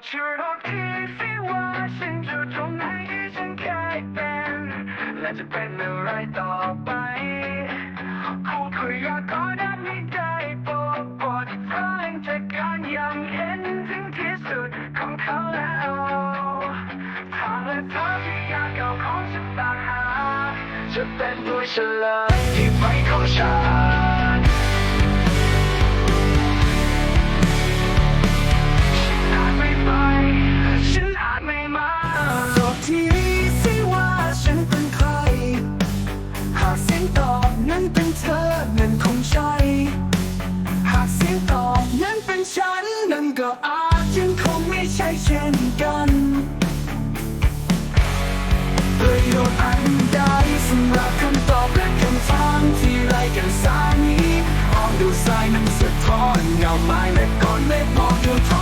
ดช่วยบอกทีสิว่าฉันอยู่ตรงไหนที่ฉันเคยเป็น และจะเป็นอะไรต่อไปพูดคุยอยากขอได้ไม่ได้บอกบอกที่เธอเองจากการยังเห็นถึงที่สุดของเขาแล้วทางและทางที่ยากเอาของฉันต่ามหากจะเป็นผู้เฉลยที่ไม่ของฉัน นั้นเป็นเธอนั้นคงใช่ หากเสียงตอบนั้นเป็นฉัน นั้นก็อาจยังคงไม่ใช่เช่นกันประโยชน์อันใดสำหรับคำตอบและคำถามที่ไรกันสายนี้มองดูสายนั้นสะท้อนเงาไม้และก้อนเมฆมองดูท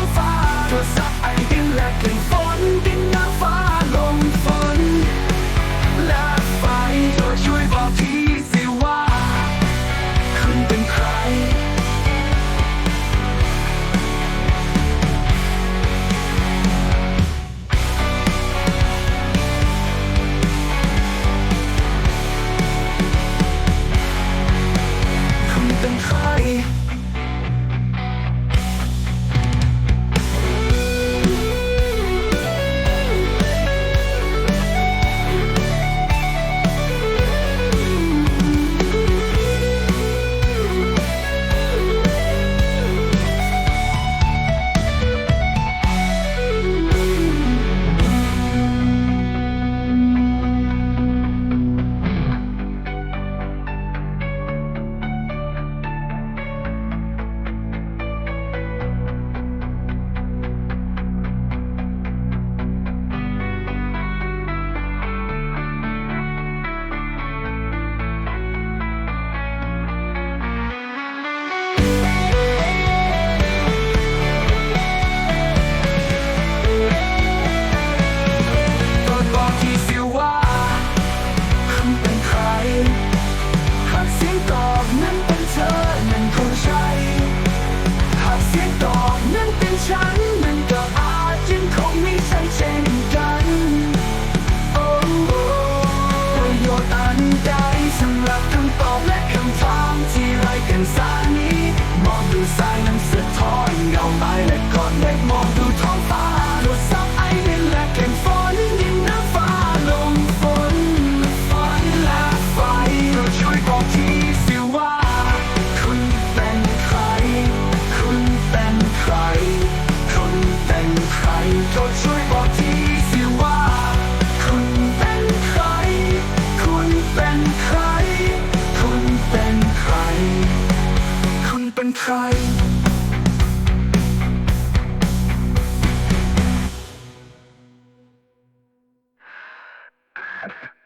ฉันมันก็อาจยังคงไม่ใช่เช่นกันโอ้โอ้ประโยชน์อันใดสำหรับคำตอบและคำถามที่ไร้กันสายนี้มองดูสายนั้น คุณเป็นใคร